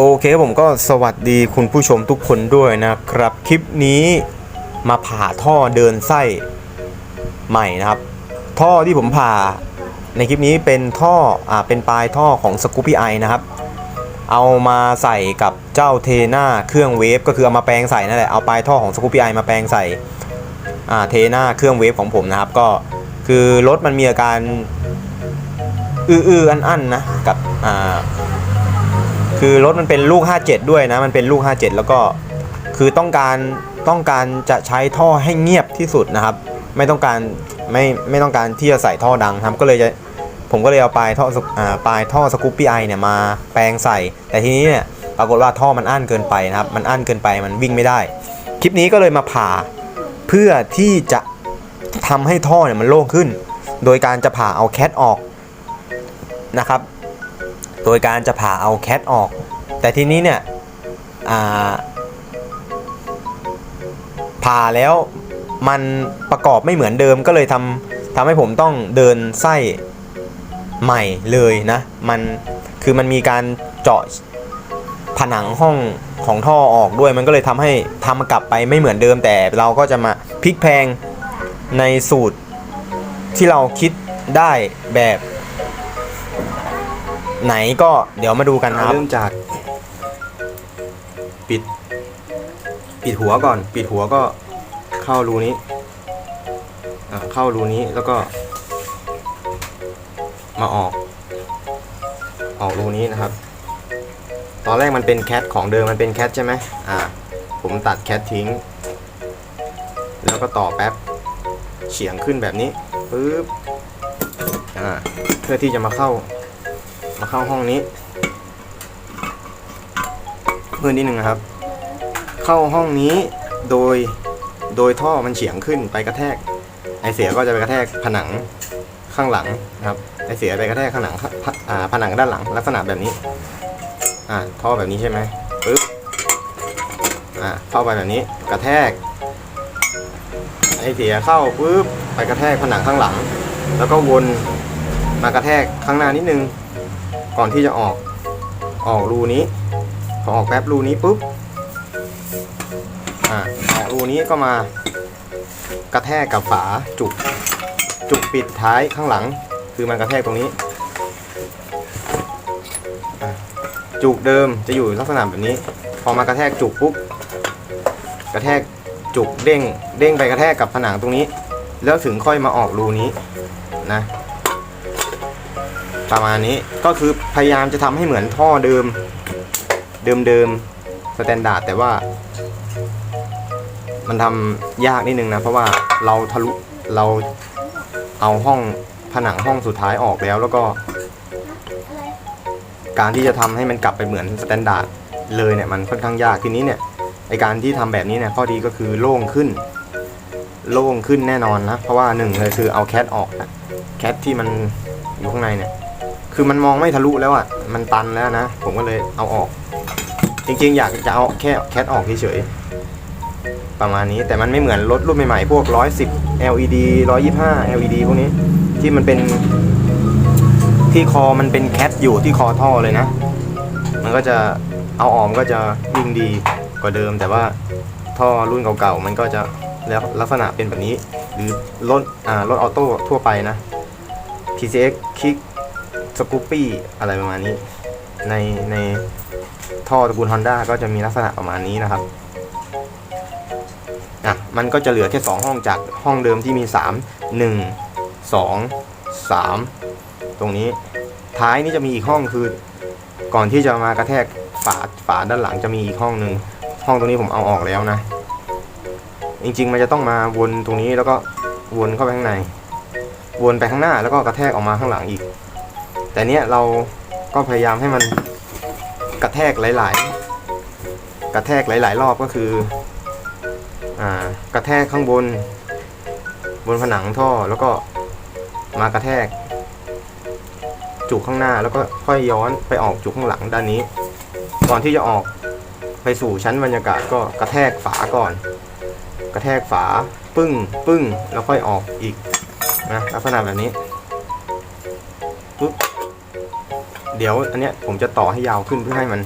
โอเคผมก็สวัสดีคุณผู้ชมทุกคนด้วยนะครับ คลิปนี้มาผ่าท่อเดินไส้ใหม่นะครับ ท่อที่ผมผ่าในคลิปนี้เป็นท่ออ่าเป็นปลายท่อของ s c o o p y i นะครับ เอามาใส่กับเจ้าเทน่าเครื่องเวฟก็คือเอามาแปลงใส่นั่นแหละเอาปลายท่อของ s c o o p y i มาแปลงใส่อ่าเทน่าเครื่องเวฟของผมนะครับ ก็คือรถมันมีอาการอื้อๆอันๆนะกับอ่า คือรถมันเป็นลูก 57 ด้วยนะมันเป็นลูก 57 แล้วก็คือต้องการต้องการจะใช้ท่อให้เงียบที่สุดนะครับ ไม่ต้องการไม่ไม่ต้องการที่จะใส่ท่อดังครับก็เลยจะผมก็เลยเอาปลายท่อสอ่าปลายท่อสกูปปี้ไอเนี่ยมาแปลงใส่ แต่ทีนี้เนี่ยปรากฏว่าท่อมันอั้นเกินไปนะครับ มันอั้นเกินไปมันวิ่งไม่ได้ คลิปนี้ก็เลยมาผ่าเพื่อที่จะทำให้ท่อเนี่ยมันโล่งขึ้น โดยการจะผ่าเอาแคทออกนะครับ โดยการจะผ่าเอาแคทออก แต่ทีนี้เนี่ยผ่าแล้วมันประกอบไม่เหมือนเดิมก็เลยทำทำให้ผมต้องเดินไส้ใหม่เลยนะมันคือมันมีการเจาะผนังห้องของท่อออกด้วยมันก็เลยทำให้ทำกลับไปไม่เหมือนเดิมแต่เราก็จะมาพลิกแพงในสูตรที่เราคิดได้แบบ ไหนก็เดี๋ยวมาดูกันนะครับ เริ่มจากปิด ปิดหัวก่อน ปิดหัวก็เข้ารูนี้อะเข้ารูนี้แล้วก็ มาออก ออกรูนี้นะครับ ตอนแรกมันเป็นแคทของเดิมมันเป็นแคทใช่ไหมอ่า ผมตัดแคททิ้ง แล้วก็ต่อแป๊บเฉียงขึ้นแบบนี้ปึ๊บอ่าเพื่อที่จะมาเข้า มาเข้าห้องนี้ เพื่อนนิดนึงนะครับ เข้าห้องนี้โดยโดยท่อมันเฉียงขึ้นไปกระแทก ไอเสียก็จะไปกระแทกผนังข้างหลังนะครับ ไอเสียไปกระแทกข้างหลังผอ่าผนังด้านหลัง ลักษณะแบบนี้ อ่าท่อแบบนี้ใช่ไหมปึ๊บอ่าเข้าไปแบบนี้กระแทก ไอเสียเข้าปึ๊บไปกระแทกผนังข้างหลัง แล้วก็วนมากระแทกข้างหน้านิดนึง ก่อนที่จะออก ออกรูนี้ พอออกแป๊บรูนี้ปุ๊บ อ่าออกรูนี้ก็มากระแทกกับฝาจุก จุกปิดท้ายข้างหลัง คือมันกระแทกตรงนี้อะจุกเดิมจะอยู่ลักษณะแบบนี้ พอมากระแทกจุกปุ๊บ กระแทกจุกเด้ง เด้งไปกระแทกกับผนังตรงนี้ แล้วถึงค่อยมาออกรูนี้นะ ประมาณนี้ก็คือพยายามจะทำให้เหมือนท่อเดิม เดิมเดิมสแตนดาร์ดแต่ว่า มันทำยากนิดนึงนะ เพราะว่าเราทะลุเราเอาห้องผนังห้องสุดท้ายออกแล้วแล้วก็ การที่จะทำให้มันกลับไปเหมือนสแตนดาร์ดเลยเนี่ยมันค่อนข้างยากทีนี้เนี่ยไอการที่ทำแบบนี้เนี่ยข้อดีก็คือโล่งขึ้น โล่งขึ้นแน่นอนนะ เพราะว่าหนึ่งเลยคือเอาแคทออกนะแคทที่มันอยู่ข้างในเนี่ย คือมันมองไม่ทะลุแล้วอะ มันตันแล้วนะ ผมก็เลยเอาออก จริงๆ อยากจะเอาแค่แคทออกเฉยๆ ประมาณนี้ แต่มันไม่เหมือนรถรุ่นใหม่ๆ พวก 110 LED 125 LED พวกนี้ ที่มันเป็นที่คอมันเป็นแคทอยู่ที่คอท่อเลยนะ มันก็จะเอาออกมันก็จะวิ่งดีกว่าเดิม แต่ว่าท่อรุ่นเก่าๆ มันก็จะแล้วลักษณะเป็นแบบนี้ หรือรถอ่ารถออโต้ทั่วไปนะ TCX Kick สกูปปี้อะไรประมาณนี้ ในในท่อตระกูล Honda ก็จะมีลักษณะประมาณนี้นะครับอะมันก็จะเหลือแค่ 2 ห้องจากห้องเดิมที่มี 3 1 2 3 ตรงนี้ท้ายนี่จะมีอีกห้องคือ ก่อนที่จะมากระแทกฝาฝาด้านหลังจะมีอีกห้องหนึ่งห้องตรงนี้ผมเอาออกแล้วนะ จริงๆมันจะต้องมาวนตรงนี้แล้วก็วนเข้าไปข้างใน วนไปข้างหน้าแล้วก็กระแทกออกมาข้างหลังอีก แต่เนี้ยเราก็พยายามให้มันกระแทกหลาย ๆ กระแทกหลาย ๆ รอบก็คือ อ่ากระแทกข้างบน บนผนังท่อแล้วก็มากระแทก จุกข้างหน้าแล้วก็ค่อยย้อนไปออกจุกข้างหลังด้านนี้ ก่อนที่จะออกไปสู่ชั้นบรรยากาศก็กระแทกฝาก่อน กระแทกฝาปึ้งปึ้งแล้วค่อยออกอีกนะลักษณะแบบนี้ปุ๊บ เดี๋ยวอันเนี้ยผมจะต่อให้ยาวขึ้นเพื่อให้มัน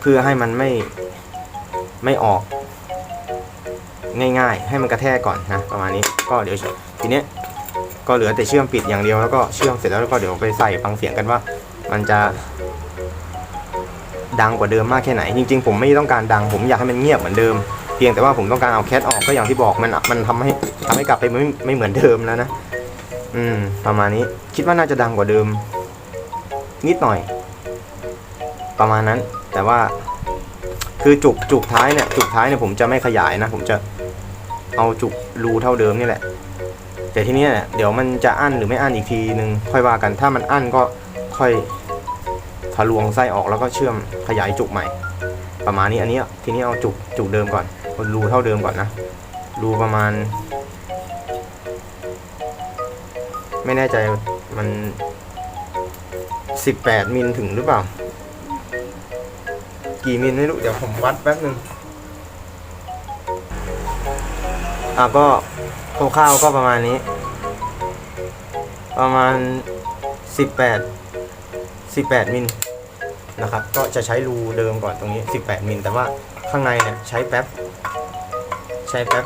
เพื่อให้มันไม่ไม่ออก ง่าย ๆ ให้มันกระแทกก่อนนะประมาณนี้ก็เดี๋ยวทีเนี้ยก็เหลือแต่เชื่อมปิดอย่างเดียวแล้วก็เชื่อมเสร็จแล้วก็เดี๋ยวไปใส่ฟังเสียงกันว่า มันจะ ดังกว่าเดิมมากแค่ไหน จริง ๆ ผมไม่ต้องการดัง ผมอยากให้มันเงียบเหมือนเดิมเพียงแต่ว่าผมต้องการเอาแคทออกก็อย่างที่บอกมันมันทำให้ทำให้กลับไปไม่ไม่เหมือนเดิมแล้วนะ อืม ประมาณนี้คิดว่าน่าจะดังกว่าเดิม นิดหน่อย ประมาณนั้น แต่ว่าคือจุกจุกท้ายเนี่ยจุกท้ายเนี่ยผมจะไม่ขยายนะ ผมจะเอาจุกรูเท่าเดิมนี่แหละ แต่ทีเนี้ยเดี๋ยวมันจะอั้นหรือไม่อั้นอีกทีนึงค่อยว่ากันถ้ามันอั้นก็ค่อยทะลวงไส้ออกแล้วก็เชื่อมขยายจุกใหม่ ประมาณนี้อันนี้ทีนี้เอาจุกจุกเดิมก่อนรูเท่าเดิมก่อนนะรูประมาณ ไม่แน่ใจมัน 18 มิลถึงหรือเปล่า กี่มิลไม่รู้ เดี๋ยวผมวัดแป๊บนึงอะก็คร่าวๆก็ประมาณนี้ ประมาณ 18 18 มิลนะครับ ก็จะใช้รูเดิมก่อนตรงนี้ 18 มิลแต่ว่าข้างในเนี่ยใช้แป๊บ ใช้แป๊บ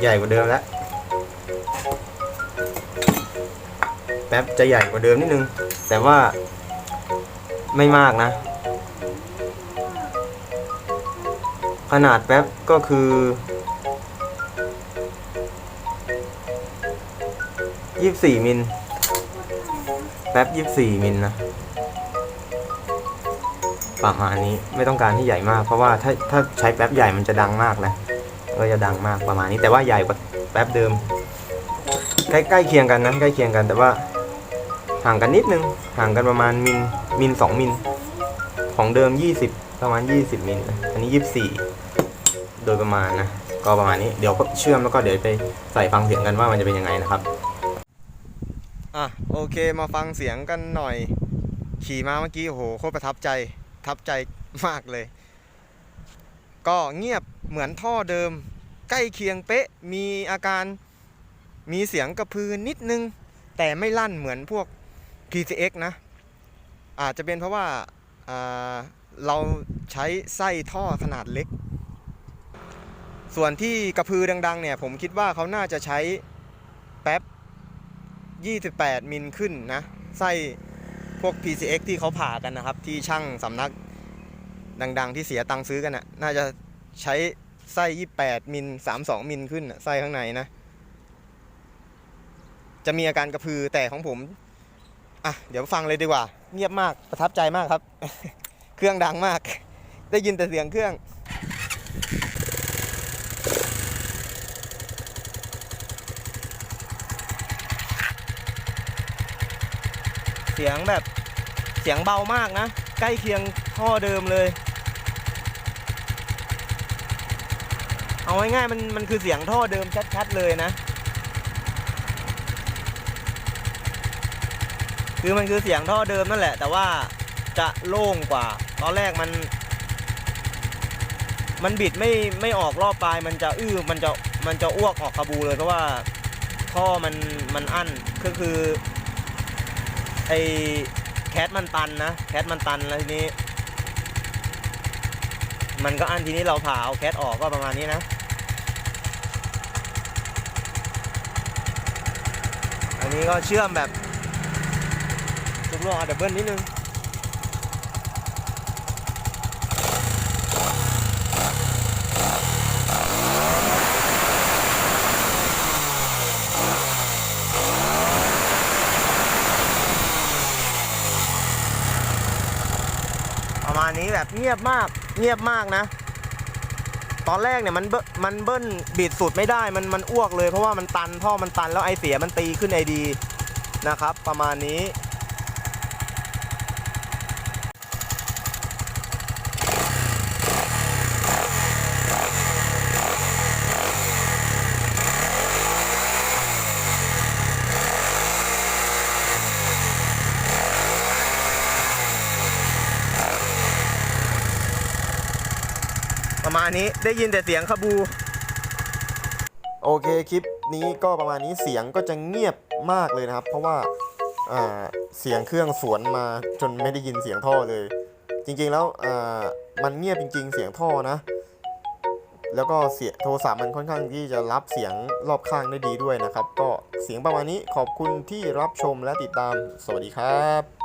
ใหญ่กว่าเดิมแล้วแป๊บจะใหญ่กว่าเดิมนิดนึง แต่ว่าไม่มากนะ ขนาดแป๊บก็คือยี่สี่มิล แป๊บยี่สี่มิลนะประมาณนี้ไม่ต้องการที่ใหญ่มาก เพราะว่าถ้าถ้าใช้แป๊บใหญ่มันจะดังมากนะก็จะดังมากประมาณนี้แต่ว่าใหญ่กว่าแป๊บเดิม ใกล้ใกล้เคียงกันนะใกล้เคียงกันแต่ว่า ห่างกันนิดนึง ห่างกันประมาณมิลมิลสองมิล ของเดิม 20 ประมาณ 20มิลอันนี้ 24 โดยประมาณนะ ก็ประมาณนี้ เดี๋ยวเชื่อมแล้วก็เดี๋ยวไปใส่ฟังเสียงกันว่ามันจะเป็นยังไงนะครับ อะโอเคมาฟังเสียงกันหน่อย ขี่มาเมื่อกี้โอ้โหโคตรประทับใจทับใจมากเลย ก็เงียบเหมือนท่อเดิม ใกล้เคียงเป๊ะมีอาการมีเสียงกระพือนิดนึง แต่ไม่ลั่นเหมือนพวก PCX นะ อาจจะเป็นเพราะว่าาเราใช้ไส้ท่อขนาดเล็ก ส่วนที่กระพือดัง ๆ เนี่ย ผมคิดว่าเขาน่าจะใช้แป๊บ 28 มิลขึ้นนะ ไส้พวก PCX ที่เขาผ่ากันนะครับ ที่ช่างสำนักดัง ๆ ที่เสียตังค์ซื้อกันนะ่ะ น่าจะใช้ไส้ 28 มิล 32 มิลขึ้นไส้ข้างในนะ จะมีอาการกระพือแต่ของผม อะเดี๋ยวฟังเลยดีกว่า เงียบมากประทับใจมากครับ เครื่องดังมาก ได้ยินแต่เสียงเครื่องเสียงแบบเสียงเบามากนะ ใกล้เคียงท่อเดิมเลย เอาง่ายๆมันมันคือเสียงท่อเดิมชัดๆเลยนะ คือมันคือเสียงท่อเดิมนั่นแหละ แต่ว่าจะโล่งกว่า ตอนแรกมัน มันบิดไม่ไม่ออกรอบปลาย มันจะอื้อมันจะมันจะอ้วกออกคาบูเลยเพราะว่าท่อมันมันอั้นก็คือไอแคทมันตันนะแคทมันตันแล้วทีนี้ มันก็อันทีนี้เราผ่าเอาแคทออกก็ประมาณนี้นะอันนี้ก็เชื่อมแบบ ลองเอาดับเบิลนิดนึงประมาณนี้แบบเงียบมากเงียบมากนะ ตอนแรกเนี่ยมันเบิ้ลมันเบิ้ลบีดสุดไม่ได้มันมันอ้วกเลยเพราะว่ามันตันท่อมันตันแล้วไอเสียมันตีขึ้นไอดีนะครับ ประมาณนี้ นี้ได้ยินแต่เสียงขบู โอเคคลิปนี้ก็ประมาณนี้เสียงก็จะเงียบมากเลยนะครับ เพราะว่าเสียงเครื่องสวนมาจนไม่ได้ยินเสียงท่อเลย จริงๆแล้วมันเงียบจริง ๆ เสียงท่อนะ แล้วก็เสียโทรศัพท์มันค่อนข้างที่จะรับเสียงรอบข้างได้ดีด้วยนะครับ ก็เสียงประมาณนี้ขอบคุณที่รับชมและติดตาม สวัสดีครับ